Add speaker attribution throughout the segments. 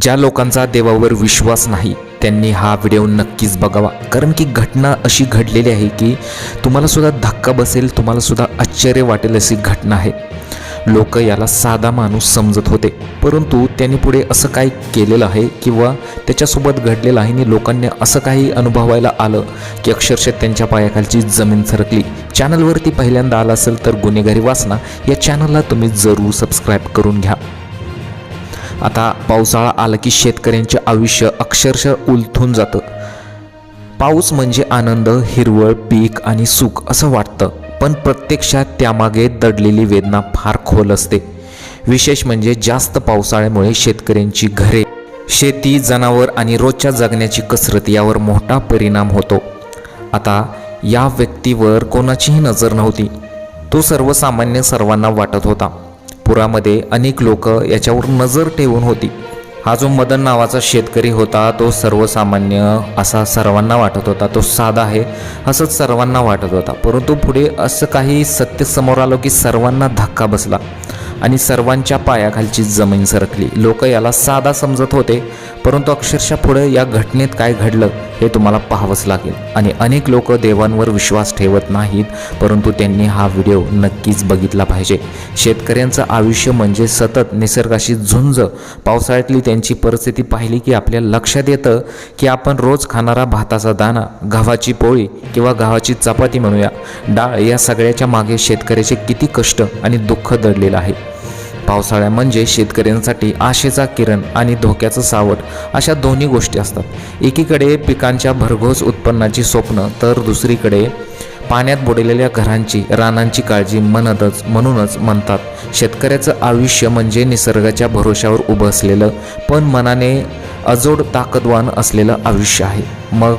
Speaker 1: ज्या लोकांचा देवावर विश्वास नाही त्यांनी हा व्हिडिओ नक्कीच बघावा. कारण की घटना अशी घडलेली आहे की तुम्हाला सुद्धा धक्का बसेल तुम्हाला सुद्धा आश्चर्य वाटेल अशी घटना आहे. लोक याला साधा माणूस समजत होते. परंतु त्यांनी पुढे असं काय केलेलं आहे किंवा त्याच्यासोबत घडलेलं आहे आणि लोकांनी असं काही अनुभवायला आलं की अक्षरशः त्यांच्या पायाखालची जमीन सरकली. चॅनलवरती पहिल्यांदा आला असेल तर गुन्हेगारी वाचना. या चॅनलला तुम्ही जरूर सबस्क्राईब करून घ्या. आता पावसाळा आला की शेतकऱ्यांचे आयुष्य अक्षरशः उलथून जातं. पाऊस म्हणजे आनंद हिरवळ पीक आणि सुख असं वाटतं. पण प्रत्यक्षात त्यामागे दडलेली वेदना फार खोल असते. विशेष म्हणजे जास्त पावसाळ्यामुळे शेतकऱ्यांची घरे शेती जनावर आणि रोजच्या जगण्याची कसरत यावर मोठा परिणाम होतो. आता या व्यक्तीवर कोणाचीही नजर नव्हती. तो सर्वसामान्य सर्वांना वाटत होता. पुरामध्ये अनेक लोक याच्यावर नजर ठेवून होती. हा जो मदन नावाचा शेतकरी होता तो सर्वसामान्य असा सर्वांना वाटत होता. तो साधा आहे असंच सर्वांना वाटत होता. परंतु पुढे असं काही सत्य समोर आलं की सर्वांना धक्का बसला आणि सर्वांच्या पायाखालची जमीन सरकली. लोक याला साधा समजत होते परंतु अक्षरशः पुढे या घटनेत काय घडलं? हे तुम्हाला पाहावंच लागेल. आणि अनेक लोक देवांवर विश्वास ठेवत नाहीत परंतु त्यांनी हा व्हिडिओ नक्कीच बघितला पाहिजे. शेतकऱ्यांचं आयुष्य म्हणजे सतत निसर्गाशी झुंज. पावसाळ्यातली त्यांची परिस्थिती पाहिली की आपल्या लक्षात येतं की आपण रोज खाणारा भाताचा दाणा गव्हाची पोळी किंवा गव्हाची चपाती म्हणूया. डाळ या सगळ्याच्या मागे शेतकऱ्याचे किती कष्ट आणि दुःख दडलेलं आहे. पावसाळ्या म्हणजे शेतकऱ्यांसाठी आशेचा किरण आणि धोक्याचं सावट अशा दोन्ही गोष्टी असतात. एकीकडे पिकांच्या भरघोस उत्पन्नाची स्वप्न तर दुसरीकडे पाण्यात बुडलेल्या घरांची रानांची काळजी म्हणतच म्हणूनच म्हणतात. शेतकऱ्याचं आयुष्य म्हणजे निसर्गाच्या भरोशावर उभं असलेलं पण मनाने अजोड ताकदवान असलेलं आयुष्य आहे. मग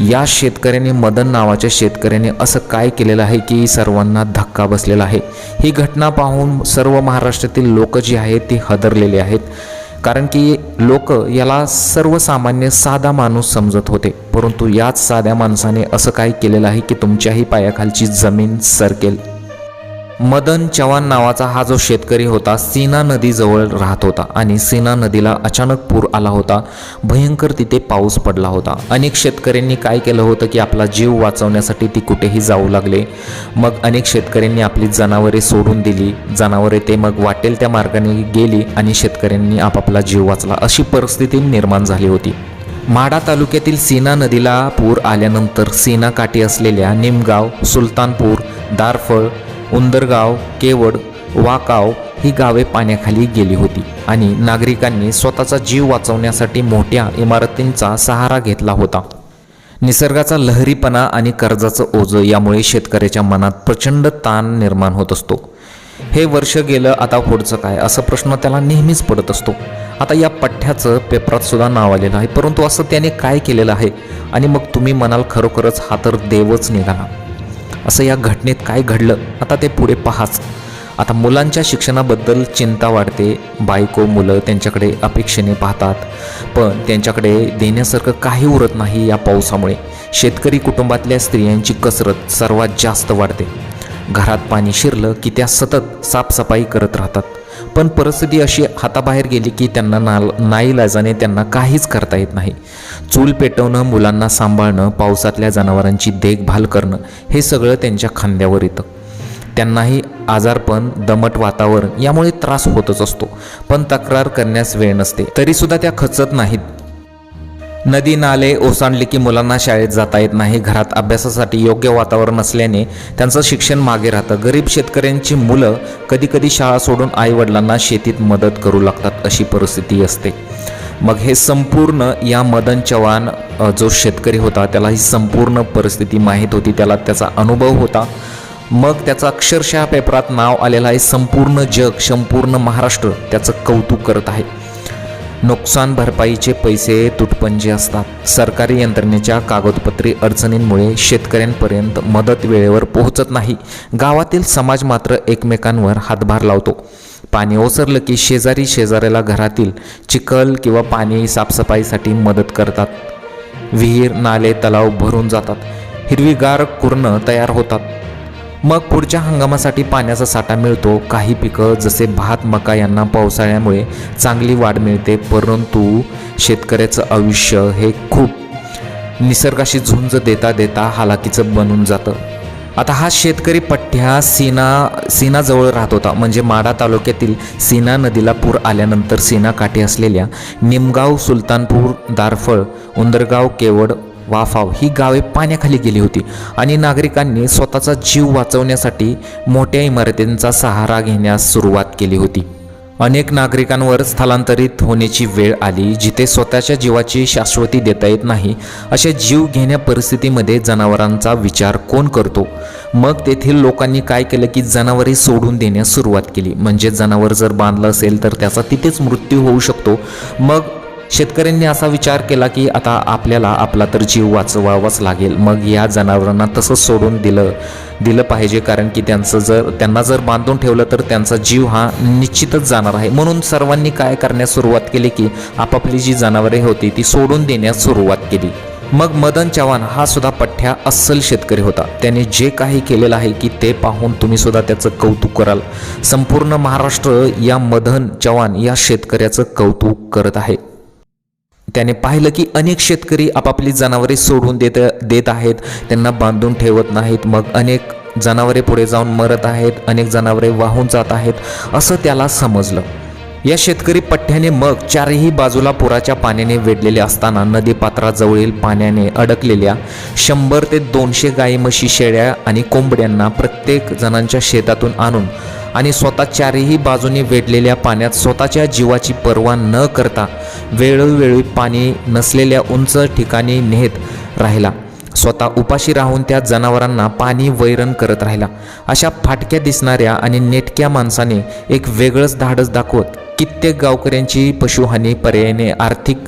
Speaker 1: या शेतकऱ्याने मदन नावाच्या शेतकऱ्याने असं काय केलेलं आहे की सर्वांना धक्का बसलेला आहे? ही घटना पाहून सर्व महाराष्ट्रातील लोक जी आहेत ती हदरलेली आहेत. कारण की लोक याला सर्वसामान्य साधा माणूस समजत होते. परंतु याच साध्या माणसाने असं काय केलेलं आहे की तुमच्याही पायाखालची जमीन सरकेल? मदन चव्हाण नावाचा हा जो शेतकरी होता सीना नदीजवळ राहत होता आणि सीना नदीला अचानक पूर आला होता. भयंकर तिथे पाऊस पडला होता. अनेक शेतकऱ्यांनी काय केलं होतं की आपला जीव वाचवण्यासाठी ती कुठेही जाऊ लागले. मग अनेक शेतकऱ्यांनी आपली जनावरे सोडून दिली. जनावरे ते मग वाटेल त्या मार्गाने गेली आणि शेतकऱ्यांनी आपापला जीव वाचला. अशी परिस्थिती निर्माण झाली होती. माडा तालुक्यातील सीना नदीला पूर आल्यानंतर सीना काठी असलेल्या निमगाव सुलतानपूर दारफळ उंदरगाव केवड वाकाव ही गावे पाण्याखाली गेली होती आणि नागरिकांनी स्वतःचा जीव वाचवण्यासाठी मोठ्या इमारतींचा सहारा घेतला होता. निसर्गाचा लहरीपणा आणि कर्जाचं ओझं यामुळे शेतकऱ्याच्या मनात प्रचंड ताण निर्माण होत असतो. हे वर्ष गेलं आता पुढचं काय असा प्रश्न त्याला नेहमीच पडत असतो. आता या पठ्ठ्याचं पेपरात सुद्धा नाव आलेलं आहे परंतु असं त्याने काय केलेलं आहे? आणि मग तुम्ही म्हणाल खरोखरच हा तर देवच निघाला. असं या घटनेत काय घडलं आता ते पुढे पहाच. आता मुलांच्या शिक्षणाबद्दल चिंता वाढते बायको मुलं त्यांच्याकडे अपेक्षेने पाहतात. पण त्यांच्याकडे देण्यासारखं काही उरत नाही या पावसामुळे. शेतकरी कुटुंबातल्या स्त्रियांची कसरत सर्वात जास्त वाढते. घरात पाणी शिरलं की त्या सतत साफसफाई करत राहतात. पण परिस्थिती अशी हाताबाहेर गेली की त्यांना ना नाईलाजाने त्यांना काहीच करता येत नाही. चूल पेटवणं मुलांना सांभाळणं पावसातल्या जनावरांची देखभाल करणं हे सगळं त्यांच्या खांद्यावर येतं. त्यांनाही आजारपण दमट वातावरण यामुळे त्रास होतच असतो. पण तक्रार करण्यास वेळ नसते. तरीसुद्धा त्या खचत नाहीत. नदी नाले ओसांडले की मुलांना शाळेत जाता येत नाही. घरात अभ्यासासाठी योग्य वातावरण असल्याने त्यांचं शिक्षण मागे राहतं. गरीब शेतकऱ्यांची मुलं कधीकधी शाळा सोडून आईवडिलांना शेतीत मदत करू लागतात अशी परिस्थिती असते. मग हे संपूर्ण या मदन चव्हाण जो शेतकरी होता त्याला ही संपूर्ण परिस्थिती माहीत होती. त्याला त्याचा अनुभव होता. मग त्याचं अक्षरशः पेपरात नाव आलेलं आहे संपूर्ण जग संपूर्ण महाराष्ट्र त्याचं कौतुक करत आहे. नुकसान भरपाईचे पैसे तुटपंजे असतात. सरकारी यंत्रणेच्या कागदपत्री अडचणींमुळे शेतकऱ्यांपर्यंत मदत वेळेवर पोहोचत नाही. गावातील समाज मात्र एकमेकांवर हातभार लावतो. पाणी ओसरलं की शेजारी शेजाऱ्याला घरातील चिखल किंवा पाणी साफसफाईसाठी मदत करतात. विहीर नाले तलाव भरून जातात. हिरवीगार कुरणं तयार होतात. मग पुढच्या हंगामासाठी पाण्याचा साठा मिळतो काही पिकं जसे भात मका यांना पावसाळ्यामुळे चांगली वाढ मिळते परंतु शेतकऱ्याचं आयुष्य हे खूप निसर्गाशी झुंज देता देता हालाकीचं बनून जातं. आता हा शेतकरी पठ्ठ्या सीना सीनाजवळ राहत होता म्हणजे माडा तालुक्यातील सीना नदीला पूर आल्यानंतर सीना काठी असलेल्या निमगाव सुलतानपूर दारफळ उंदरगाव केवड वाफाव ही गावे पाण्याखाली गेली होती आणि नागरिकांनी स्वतःचा जीव वाचवण्यासाठी मोठ्या इमारतींचा सहारा घेण्यास सुरुवात केली होती. अनेक नागरिकांवर स्थलांतरित होण्याची वेळ आली जिथे स्वतःच्या जीवाची शाश्वती देता येत नाही अशा जीव घेण्या परिस्थितीमध्ये जनावरांचा विचार कोण करतो? मग तेथील लोकांनी काय केलं की जनावरे सोडून देण्यास सुरुवात केली. म्हणजे जनावर जर बांधलं असेल तर त्याचा तिथेच मृत्यू होऊ शकतो. मग शेतकऱ्यांनी असा विचार केला की आता आपल्याला आपला तर जीव वाचवावाच लागेल. मग या जनावरांना तसंच सोडून दिलं दिलं पाहिजे. कारण की त्यांचं जर त्यांना जर बांधून ठेवलं तर त्यांचा जीव हा निश्चितच जाणार आहे. म्हणून सर्वांनी काय करण्यास सुरुवात केली की आपापली जी जनावरे होती ती सोडून देण्यास सुरुवात केली. मग मदन चव्हाण हा सुद्धा पठ्ठ्या अस्सल शेतकरी होता. त्याने जे काही केलेलं आहे की ते पाहून तुम्ही सुद्धा त्याचं कौतुक कराल. संपूर्ण महाराष्ट्र या मदन चव्हाण या शेतकऱ्याचं कौतुक करत आहे. त्याने पाहिलं की अनेक शेतकरी आपापली जनावरे सोडून देत देत आहेत. त्यांना बांधून ठेवत नाहीत. मग अनेक जनावरे पुढे जाऊन मरत आहेत. अनेक जनावरे वाहून जात आहेत. असं त्याला समजलं. या शेतकरी पठ्ठ्याने मग चारही बाजूला पुराच्या पाण्याने वेढलेले असताना नदीपात्राजवळील पाण्याने अडकलेल्या शंभर ते दोनशे गाई म्हशी शेळ्या आणि कोंबड्यांना प्रत्येक जणांच्या शेतातून आणून आणि स्वतः चारही बाजूने वेढलेल्या पाण्यात स्वतःच्या जीवाची पर्वा न करता वेळोवेळी पाणी नसलेल्या उंच ठिकाणी नेत राहिला. स्वतः उपाशी राहून त्या जनावरांना पाणी वैरण करत राहिला. अशा फाटक्या दिसणाऱ्या आणि नेटक्या माणसाने एक वेगळंच धाडस दाखवत कित्येक गावकऱ्यांची पशुहानी पर्यायाने आर्थिक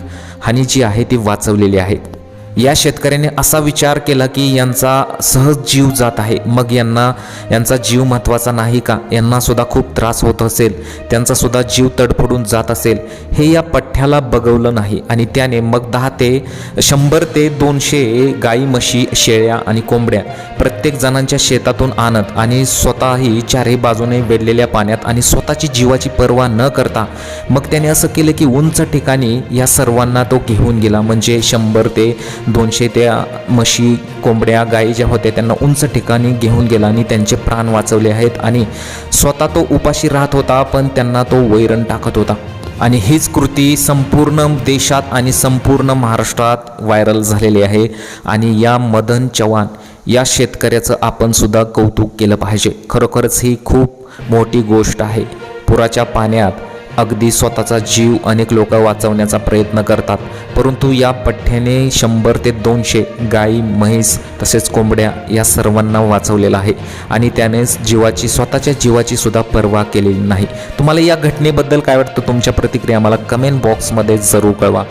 Speaker 1: हानी जी आहे ती वाचवलेली आहे. या शेतकऱ्याने असा विचार केला की यांचा सहज जीव जात आहे. मग यांना यांचा जीव महत्त्वाचा नाही का? यांनासुद्धा खूप त्रास होत असेल. त्यांचासुद्धा जीव तडफडून जात असेल. हे या पठ्ठ्याला बघवलं नाही. आणि त्याने मग दहा ते शंभर ते दोनशे गाई म्हशी शेळ्या आणि कोंबड्या प्रत्येक जणांच्या शेतातून आणत आणि स्वतःही चारही बाजूने वेढलेल्या पाण्यात आणि स्वतःची जीवाची पर्वा न करता मग त्याने असं केलं की उंच ठिकाणी या सर्वांना तो घेऊन गेला. म्हणजे शंभर ते दोनशे त्या म्हशी कोंबड्या गायी ज्या होत्या त्यांना उंच ठिकाणी घेऊन गेला आणि त्यांचे प्राण वाचवले आहेत. आणि स्वतः तो उपाशी राहत होता पण त्यांना तो वैरण टाकत होता. आणि हीच कृती संपूर्ण देशात आणि संपूर्ण महाराष्ट्रात व्हायरल झालेली आहे. आणि या मदन चव्हाण या शेतकऱ्याचं आपण सुद्धा कौतुक केलं पाहिजे. खरोखरच ही खूप मोठी गोष्ट आहे. पुराच्या पाण्यात अगदी स्वतःचा जीव अनेक लोक वाचवण्याचा प्रयत्न करतात. परंतु या पठ्ठ्याने शंभर ते दोनशे गाई म्हैस तसेच कोंबड्या या सर्वांना वाचवलेलं आहे. आणि त्याने जीवाची स्वतःच्या जीवाची सुद्धा पर्वा केलेली नाही. तुम्हाला या घटनेबद्दल काय वाटतं? तुमच्या प्रतिक्रिया मला कमेंट बॉक्समध्ये जरूर कळवा.